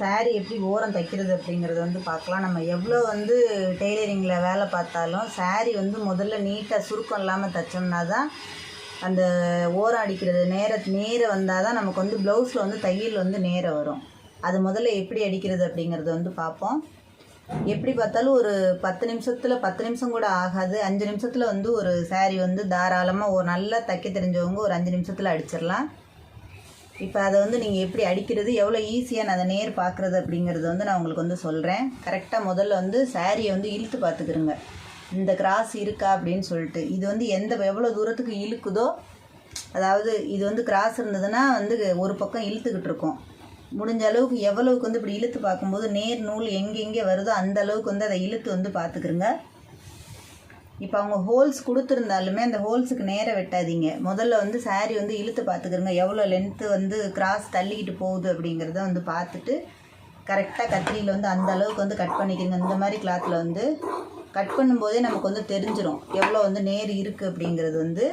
saree எப்படி ஓரம் தைக்கிறது அப்படிங்கிறத வந்து பார்க்கலாம். நம்ம எவ்வளோ வந்து டெய்லரிங்கில் வேலை பார்த்தாலும் saree வந்து முதல்ல நீட்டாக சுருக்கம் இல்லாமல் தைச்சோம்னா தான் அந்த ஓரம் அடிக்கிறது நேர நேர வந்தால் தான் நமக்கு வந்து ப்ளவுஸில் வந்து தையல் வந்து நேரம் வரும். அது முதல்ல எப்படி அடிக்கிறது அப்படிங்கிறத வந்து பார்ப்போம். எப்படி பார்த்தாலும் ஒரு பத்து நிமிஷத்தில் பத்து நிமிஷம் கூட ஆகாது. அஞ்சு நிமிஷத்தில் வந்து ஒரு saree வந்து தாராளமாக ஒரு நல்லா தைக்க தெரிஞ்சவங்க ஒரு அஞ்சு நிமிஷத்தில் அடிச்சிடலாம். இப்போ அதை வந்து நீங்கள் எப்படி அடிக்கிறது எவ்வளோ ஈஸியாக நான் அதை நேர் பார்க்குறது அப்படிங்கிறது வந்து நான் உங்களுக்கு வந்து சொல்கிறேன் கரெக்டாக முதல்ல வந்து சாரியை வந்து இழுத்து பார்த்துக்கிறோங்க இந்த கிராஸ் இருக்கா அப்படின்னு சொல்லிட்டு. இது வந்து எந்த எவ்வளோ தூரத்துக்கு இழுக்குதோ அதாவது இது வந்து கிராஸ் இருந்ததுன்னா வந்து ஒரு பக்கம் இழுத்துக்கிட்டு இருக்கும். முடிஞ்ச அளவுக்கு எவ்வளவுக்கு வந்து இப்படி இழுத்து பார்க்கும்போது நேர் நூல் எங்கெங்கே வருதோ அந்த அளவுக்கு வந்து அதை இழுத்து வந்து பார்த்துக்கிறோங்க இப்போ அவங்க ஹோல்ஸ் கொடுத்துருந்தாலுமே அந்த ஹோல்ஸுக்கு நேராக வெட்டாதீங்க. முதல்ல வந்து சாரீ வந்து இழுத்து பார்த்துக்கிறங்க எவ்வளோ லென்த்து வந்து கிராஸ் தள்ளிக்கிட்டு போகுது அப்படிங்கிறத வந்து பார்த்துட்டு கரெக்டாக கத்திரியில் வந்து அந்த அளவுக்கு வந்து கட் பண்ணிக்கிறங்க இந்த மாதிரி கிளாத்தில் வந்து கட் பண்ணும்போதே நமக்கு வந்து தெரிஞ்சிரும். எவ்வளோ வந்து நேர் இருக்குது அப்படிங்கிறது வந்து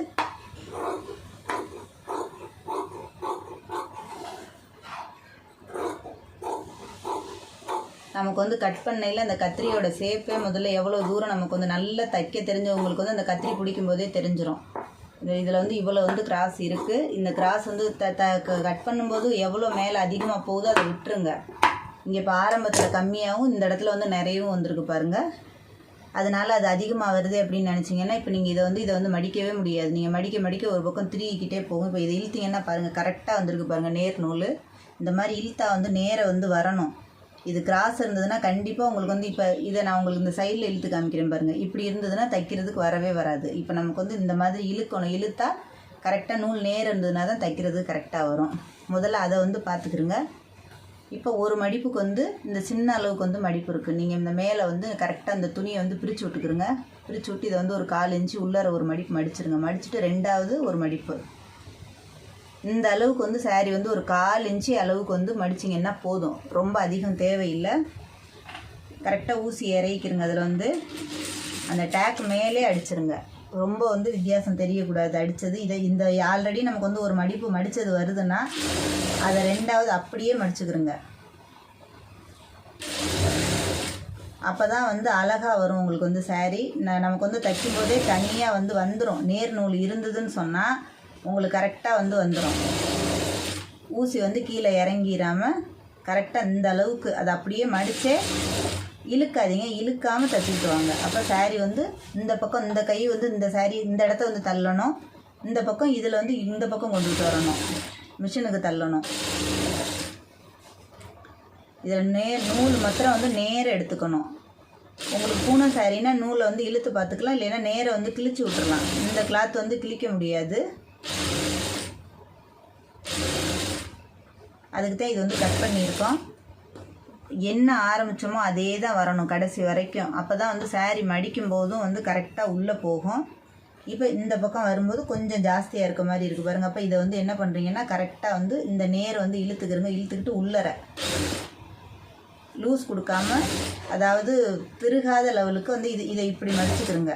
நமக்கு வந்து கட் பண்ணையில் அந்த கத்திரியோட சேப்பே முதல்ல எவ்வளோ தூரம் நமக்கு வந்து நல்லா தைக்க தெரிஞ்சவங்களுக்கு வந்து அந்த கத்திரி பிடிக்கும் போதே தெரிஞ்சிடும் இதில் வந்து இவ்வளோ வந்து கிராஸ் இருக்குது இந்த கிராஸ் வந்து த த கட் பண்ணும்போது எவ்வளோ மேலே அதிகமாக போகுதோ அதை விட்டுருங்க. இங்கே இப்போ ஆரம்பத்தில் கம்மியாகவும் இந்த இடத்துல வந்து நிறையவும் வந்திருக்கு பாருங்கள் அதனால் அது அதிகமாக வருது அப்படின்னு நினச்சிங்கன்னா இப்போ நீங்கள் இதை வந்து இதை வந்து மடிக்கவே முடியாது. நீங்கள் மடிக்க மடிக்க ஒரு பக்கம் திரிக்கிட்டே போகும். இப்போ இதை இழுத்தீங்கன்னா பாருங்கள் கரெக்டாக வந்திருக்கு பாருங்கள் நேர் நூல் இந்த மாதிரி இழுத்தா வந்து நேராக வந்து வரணும். இது கிராஸ் இருந்ததுன்னா கண்டிப்பாக உங்களுக்கு வந்து இப்போ இதை நான் உங்களுக்கு இந்த சைடில் இழுத்து காமிக்கிறேன் பாருங்கள் இப்படி இருந்ததுன்னா தைக்கிறதுக்கு வரவே வராது. இப்போ நமக்கு வந்து இந்த மாதிரி இழுக்கணும். இழுத்தா கரெக்டாக நூல் நேர் இருந்ததுன்னா தான் தைக்கிறது கரெக்டாக வரும். முதல்ல அதை வந்து பார்த்துக்குருங்க. இப்போ ஒரு மடிப்புக்கு வந்து இந்த சின்ன அளவுக்கு வந்து மடிப்பு இருக்குது நீங்கள் இந்த மேலே வந்து கரெக்டாக அந்த துணியை வந்து பிரித்து விட்டுக்கிறங்க பிரித்து விட்டு இதை வந்து ஒரு கால் இன்ச்சு உள்ளார ஒரு மடிப்பு மடிச்சிருங்க. மடிச்சுட்டு ரெண்டாவது ஒரு மடிப்பு. இந்த அளவுக்கு வந்து சாரீ வந்து ஒரு கால் இன்ச்சு அளவுக்கு வந்து மடிச்சிங்கன்னா போதும். ரொம்ப அதிகம் தேவையில்லை. கரெக்டாக ஊசி இறக்கிருங்க அதில் வந்து. அந்த டேக் மேலே அடிச்சிருங்க. ரொம்ப வந்து வித்தியாசம் தெரியக்கூடாது. அடித்தது இதை இந்த ஆல்ரெடி நமக்கு வந்து ஒரு மடிப்பு மடித்தது வருதுன்னா அதை ரெண்டாவது அப்படியே மடிச்சுக்கிறோங்க அப்போ தான் வந்து அழகாக வரும் உங்களுக்கு வந்து சாரீ நமக்கு வந்து தைக்கும் போதே தனியாக வந்து வந்துடும் நேர் நூல் இருந்ததுன்னு சொன்னால் உங்களுக்கு கரெக்டாக வந்து வந்துடும் ஊசி வந்து கீழே இறங்கிடாமல் கரெக்டாக இந்த அளவுக்கு அதை அப்படியே மடித்தே இழுக்காதீங்க. இழுக்காமல் தச்சுட்டு வாங்க அப்போ saree வந்து இந்த பக்கம் இந்த கை வந்து இந்த saree இந்த இடத்த வந்து தள்ளணும். இந்த பக்கம் இதில் வந்து இந்த பக்கம் கொண்டுட்டு வரணும். மிஷினுக்கு தள்ளணும். இதில் நேர் நூல் மாத்திரம் வந்து நேராக எடுத்துக்கணும். உங்களுக்கு பூனை சாரின்னா நூலை வந்து இழுத்து பார்த்துக்கலாம். இல்லைன்னா நேராக வந்து கிழிச்சு விட்டுறலாம். இந்த கிளாத் வந்து கிழிக்க முடியாது. அதுக்கு தான் இது வந்து கட் பண்ணியிருக்கோம். என்ன ஆரம்பித்தோமோ அதே தான் வரணும் கடைசி வரைக்கும். அப்போ தான் வந்து saree மடிக்கும் போதும் வந்து கரெக்டாக உள்ளே போகும். இப்போ இந்த பக்கம் வரும்போது கொஞ்சம் ஜாஸ்தியாக இருக்க மாதிரி இருக்குது பாருங்க. அப்போ இதை வந்து என்ன பண்ணுறீங்கன்னா கரெக்டாக வந்து இந்த நேர் வந்து இழுத்துக்கிறங்க இழுத்துக்கிட்டு உள்ளர லூஸ் கொடுக்காம அதாவது திருகாத லெவலுக்கு வந்து இது இதை இப்படி மடிச்சுக்கிறங்க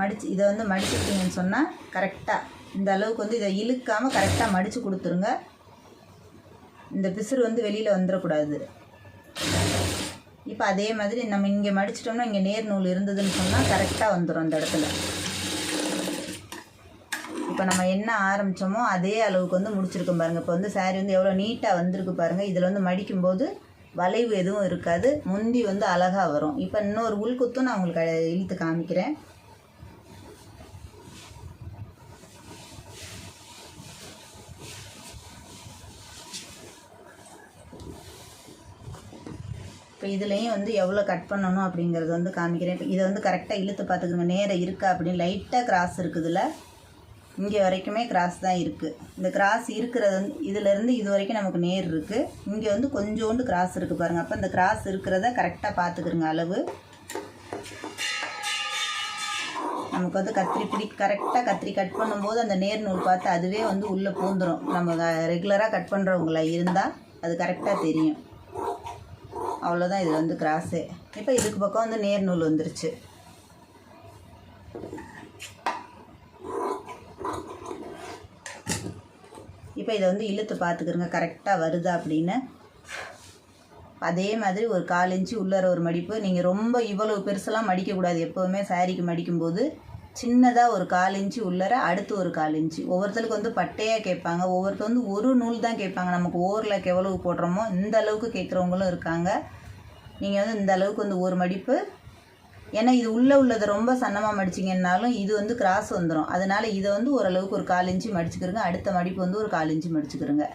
மடிச்சு இதை வந்து மடிச்சுக்கிட்டீங்கன்னு சொன்னால் கரெக்டாக இந்த அளவுக்கு வந்து இதை இழுக்காமல் கரெக்டாக மடித்து கொடுத்துருங்க. இந்த பிசுறு வந்து வெளியில் வந்துடக்கூடாது இப்போ அதே மாதிரி நம்ம இங்கே மடிச்சிட்டோம்னா இங்கே நேர் நூல் இருந்ததுன்னு சொன்னால் கரெக்டாக வந்துடும் அந்த இடத்துல. இப்போ நம்ம என்ன ஆரம்பித்தோமோ அதே அளவுக்கு வந்து முடிச்சிருக்கோம் பாருங்கள் இப்போ வந்து சாரீ வந்து எவ்வளோ நீட்டாக வந்திருக்கு பாருங்கள் இதில் வந்து மடிக்கும்போது வளைவு எதுவும் இருக்காது. முந்தி வந்து அழகாக வரும். இப்போ இன்னொரு உள்குத்தும் நான் உங்களுக்கு இழுத்து காமிக்கிறேன். இப்போ இதுலேயும் வந்து எவ்வளோ கட் பண்ணணும் அப்படிங்கிறது வந்து காமிக்கிறேன். இப்போ இதை வந்து கரெக்டாக இழுத்து பார்த்துக்கோங்க நேரம் இருக்கா அப்படின்னு லைட்டாக கிராஸ் இருக்குதுல்ல இங்கே வரைக்குமே கிராஸ் தான் இருக்குது இந்த கிராஸ் இருக்கிறது வந்து இதிலேருந்து இது வரைக்கும் நமக்கு நேர் இருக்குது இங்கே வந்து கொஞ்சோண்டு கிராஸ் இருக்குது பாருங்கள் அப்போ இந்த கிராஸ் இருக்கிறத கரெக்டாக பார்த்துக்குருங்க அளவு. நமக்கு வந்து கத்திரி பிடி கரெக்டாக கத்திரி கட் பண்ணும்போது அந்த நேர் நூல் பார்த்து அதுவே வந்து உள்ளே பூந்துடும் நம்ம ரெகுலராக கட் பண்ணுறவங்கள இருந்தால் அது கரெக்டாக தெரியும். அவ்வளோதான் இது வந்து கிராஸு. இப்போ இதுக்கு பக்கம் வந்து நேர் நூல் வந்துருச்சு. இப்போ இதை வந்து இழுத்து பார்த்துக்கிறங்க கரெக்டாக வருதா அப்படின்னு. அதே மாதிரி ஒரு கால் இன்ச்சு உள்ளார ஒரு மடிப்பு. நீங்கள் ரொம்ப இவ்வளவு பெருசெல்லாம் மடிக்கக்கூடாது. எப்போவுமே சாரீக்கு மடிக்கும்போது சின்னதாக ஒரு கால் இன்ச்சு உள்ளர அடுத்து ஒரு கால் இன்ச்சு. ஒவ்வொருத்தருக்கு வந்து பட்டையாக கேட்பாங்க. ஒவ்வொருத்தர் வந்து ஒரு நூல் தான் கேட்பாங்க. நமக்கு ஓரில் எவ்வளவு போடுறோமோ இந்த அளவுக்கு கேட்குறவங்களும் இருக்காங்க. நீங்கள் வந்து இந்த அளவுக்கு வந்து ஒரு மடிப்பு. ஏன்னா இது உள்ளே உள்ளதை ரொம்ப சன்னமாக மடிச்சிங்கன்னாலும் இது வந்து கிராஸ் வந்துடும் அதனால் இதை வந்து ஓரளவுக்கு ஒரு கால் இன்ச்சு மடிச்சுக்கிறங்க அடுத்த மடிப்பு வந்து ஒரு கால் இன்ச்சு மடிச்சுக்கிறங்க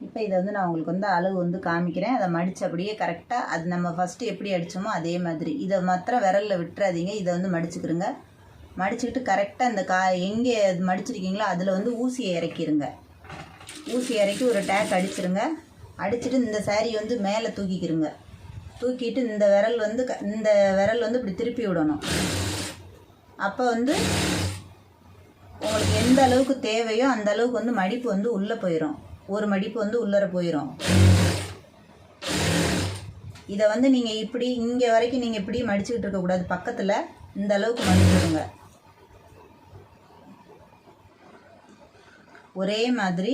இப்போ இதை வந்து நான் உங்களுக்கு வந்து அளவு வந்து காமிக்கிறேன். அதை மடித்து அப்படியே கரெக்டாக அது நம்ம ஃபஸ்ட்டு எப்படி அடித்தோமோ அதே மாதிரி. இதை மாத்திரம் விரலில் விட்டுறாதீங்க. இதை வந்து மடிச்சுக்கிறங்க மடிச்சுக்கிட்டு கரெக்டாக இந்த கா எங்கே அது மடிச்சிருக்கீங்களோ அதில் வந்து ஊசியை இறக்கிடுங்க ஊசி இறக்கி ஒரு டேக் அடிச்சிருங்க. அடிச்சுட்டு இந்த saree வந்து மேலே தூக்கிக்கிருங்க. தூக்கிட்டு இந்த விரல் வந்து க- இந்த விரல் வந்து இப்படி திருப்பி விடணும். அப்போ வந்து உங்களுக்கு எந்த அளவுக்கு தேவையோ அந்த அளவுக்கு வந்து மடிப்பு வந்து உள்ளே போயிடும் ஒரு மடிப்பு வந்து உள்ளர போயிடும் இதை வந்து நீங்கள் இப்படி இங்கே வரைக்கும் நீங்கள் இப்படி மடிச்சுக்கிட்டு இருக்கக்கூடாது பக்கத்தில் இந்த அளவுக்கு மடிச்சுடுங்க ஒரே மாதிரி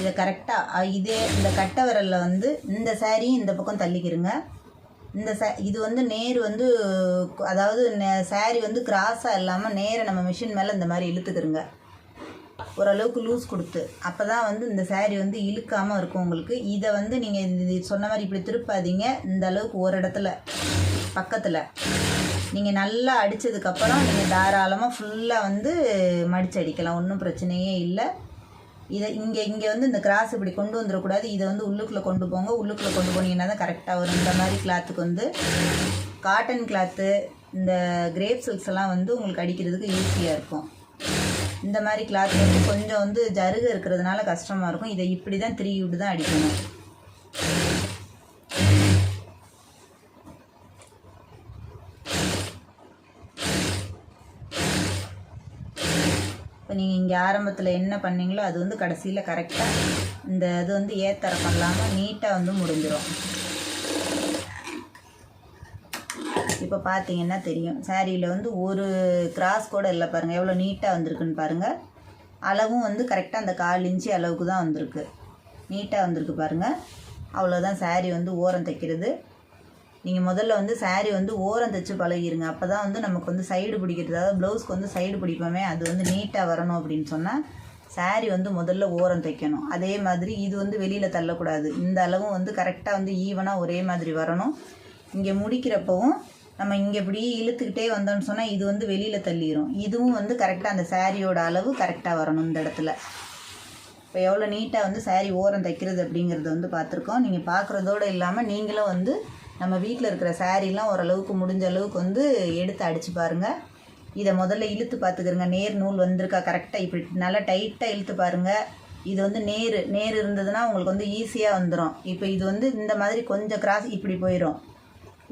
இதை கரெக்டாக இதே இந்த கட்டை விரலில் வந்து இந்த சாரியும் இந்த பக்கம் தள்ளிக்கிருங்க. இந்த சே இது வந்து நேர் வந்து அதாவது சாரி வந்து கிராஸாக இல்லாமல் நேராக நம்ம மிஷின் மேலே இந்த மாதிரி இழுத்துக்கிருங்க. ஓரளவுக்கு லூஸ் கொடுத்து அப்போ தான் வந்து இந்த சேரீ வந்து இழுக்காமல் இருக்கும் உங்களுக்கு. இதை வந்து நீங்கள் இது சொன்ன மாதிரி இப்படி திருப்பாதீங்க. இந்த அளவுக்கு ஒரு இடத்துல பக்கத்தில். நீங்கள் நல்லா அடித்ததுக்கப்புறம் நீங்கள் தாராளமாக ஃபுல்லாக வந்து மடித்து அடிக்கலாம். ஒன்றும் பிரச்சனையே இல்லை. இதை இங்கே இங்கே வந்து இந்த கிராஸ் இப்படி கொண்டு வந்துடக்கூடாது. இதை வந்து உள்ளுக்குள்ளே கொண்டு போங்க. உள்ளுக்குள்ளே கொண்டு போனீங்கன்னா தான் கரெக்டாக வரும். இந்த மாதிரி கிளாத்துக்கு வந்து காட்டன் கிளாத்து இந்த கிரேப் சில்க்ஸ் எல்லாம் வந்து உங்களுக்கு அடிக்கிறதுக்கு ஈஸியாக இருக்கும். இந்த மாதிரி கிளாத் வந்து கொஞ்சம் வந்து ஜருகு இருக்கிறதுனால கஷ்டமாக இருக்கும். இதை இப்படி தான் த்ரீ விட்டு தான் அடிக்கணும். இப்போ நீங்கள் இங்கே ஆரம்பத்தில் என்ன பண்ணீங்களோ அது வந்து கடைசியில் கரெக்டாக இந்த இது வந்து ஏத்தரம் பண்ணலாமல் நீட்டாக வந்து முடிஞ்சிடும் இப்போ பார்த்தீங்கன்னா தெரியும். சாரியில் வந்து ஒரு கிராஸ் கூட இல்லை பாருங்கள் எவ்வளோ நீட்டாக வந்திருக்குன்னு பாருங்கள் அளவும் வந்து கரெக்டாக அந்த கால் இன்ச்சு அளவுக்கு தான் வந்திருக்கு. நீட்டாக வந்திருக்கு பாருங்கள் அவ்வளோதான் saree வந்து ஓரம் தைக்கிறது. நீங்கள் முதல்ல வந்து saree வந்து ஓரம் தைச்சு பழகிருங்க. அப்போ தான் வந்து நமக்கு வந்து சைடு பிடிக்கிறது. அதாவது ப்ளவுஸ்க்கு வந்து சைடு பிடிப்போமே அது வந்து நீட்டாக வரணும் அப்படின்னு சொன்னால் saree வந்து முதல்ல ஓரம் தைக்கணும். அதே மாதிரி இது வந்து வெளியில் தள்ளக்கூடாது. இந்த அளவும் வந்து கரெக்டாக வந்து ஈவனாக ஒரே மாதிரி வரணும். இங்கே முடிக்கிறப்பவும் நம்ம இங்கே இப்படி இழுத்துக்கிட்டே வந்தோம்னு சொன்னால் இது வந்து வெளியில் தள்ளிடும் இதுவும் வந்து கரெக்டாக அந்த சாரியோட அளவு கரெக்டாக வரணும் இந்த இடத்துல. இப்போ எவ்வளோ நீட்டாக வந்து saree ஓரம் தைக்கிறது அப்படிங்கிறத வந்து பார்த்துருக்கோம். நீங்கள் பார்க்குறதோடு இல்லாமல் நீங்களும் வந்து நம்ம வீட்டில் இருக்கிற சாரீலாம் ஓரளவுக்கு முடிஞ்ச அளவுக்கு வந்து எடுத்து அடித்து பாருங்கள் இதை முதல்ல இழுத்து பார்த்துக்கிறங்க. நேர் நூல் வந்திருக்கா கரெக்டாக இப்படி நல்லா டைட்டாக இழுத்து பாருங்கள் இது வந்து நேர் நேர் இருந்ததுன்னா உங்களுக்கு வந்து ஈஸியாக வந்துடும் இப்போ இது வந்து இந்த மாதிரி கொஞ்சம் கிராஸ் இப்படி போயிடும்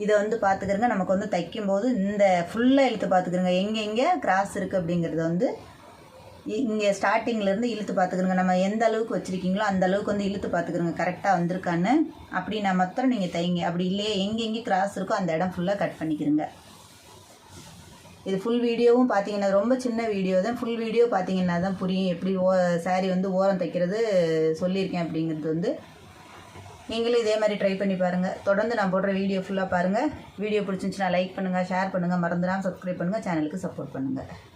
இதை வந்து பார்த்துக்கிறங்க. நமக்கு வந்து தைக்கும்போது இந்த ஃபுல்லாக இழுத்து பார்த்துக்கிறங்க. எங்கெங்கே கிராஸ் இருக்குது அப்படிங்கிறத வந்து இங்கே ஸ்டார்டிங்லேருந்து இழுத்து பார்த்துக்கிறங்க. நம்ம எந்த அளவுக்கு வச்சுருக்கீங்களோ அந்த அளவுக்கு வந்து இழுத்து பார்த்துக்கிறங்க. கரெக்டாக வந்திருக்கான்னு. அப்படி நான் மொத்தம் நீங்கள் தைங்க. அப்படி இல்லையே எங்கெங்கே கிராஸ் இருக்கோ அந்த இடம் ஃபுல்லாக கட் பண்ணிக்கிறங்க. இது ஃபுல் வீடியோவும் பார்த்தீங்கன்னா ரொம்ப சின்ன வீடியோ தான். ஃபுல் வீடியோ பார்த்தீங்கன்னா தான் புரியும். எப்படி ஓ saree வந்து ஓரம் தைக்கிறது சொல்லியிருக்கேன் அப்படிங்கிறது வந்து நீங்களும் இதே மாதிரி ட்ரை பண்ணி பாருங்கள் தொடர்ந்து நான் போடுற வீடியோ ஃபுல்லாக பாருங்கள் வீடியோ பிடிச்சிருந்துச்சுன்னா லைக் பண்ணுங்கள் ஷேர் பண்ணுங்கள் மறந்துடாமல் சப்ஸ்கிரைப் பண்ணுங்கள் சேனலுக்கு சப்போர்ட் பண்ணுங்கள்